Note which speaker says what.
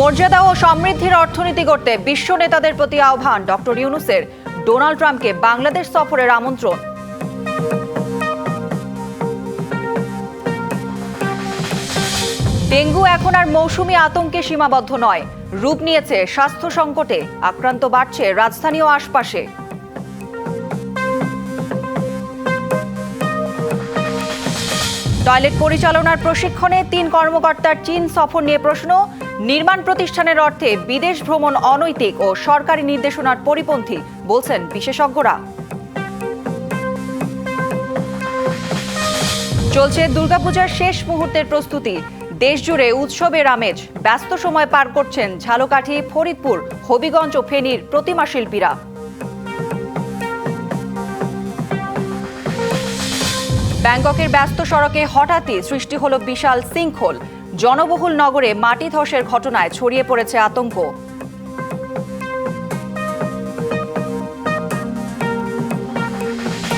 Speaker 1: মর্যাদা ও সমৃদ্ধির অর্থনীতি করতে বিশ্ব নেতাদের প্রতি আহ্বান ডক্টর ইউনুসের। ডোনাল্ড ট্রাম্পকে বাংলাদেশ সফরের আমন্ত্রণ। ডেঙ্গু এখন আর মৌসুমি আতঙ্কে সীমাবদ্ধ নয়। রূপ নিয়েছে স্বাস্থ্য সংকটে আক্রান্ত বাড়ছে রাজধানী ও আশপাশে। টয়লেট পরিচালনার প্রশিক্ষণে তিন কর্মকর্তার চীন সফর নিয়ে প্রশ্ন। নির্মাণ প্রতিষ্ঠানের অর্থে বিদেশ ভ্রমণ অনৈতিক ও সরকারি নির্দেশনার পরিপন্থী বলছেন বিশেষজ্ঞরা। চলছে দুর্গাপূজার শেষ মুহূর্তের প্রস্তুতি। দেশজুড়ে উৎসবের আমেজ ব্যস্ত সময় পার করছেন ঝালকাঠি, ফরিদপুর, হবিগঞ্জ ও ফেনীর প্রতিমা শিল্পীরা। ব্যাংককের ব্যস্ত সড়কে হঠাৎই সৃষ্টি হলো বিশাল সিঙ্কহোল। জনবহুল নগরে মাটি ধসের ঘটনায় ছড়িয়ে পড়েছে আতঙ্ক।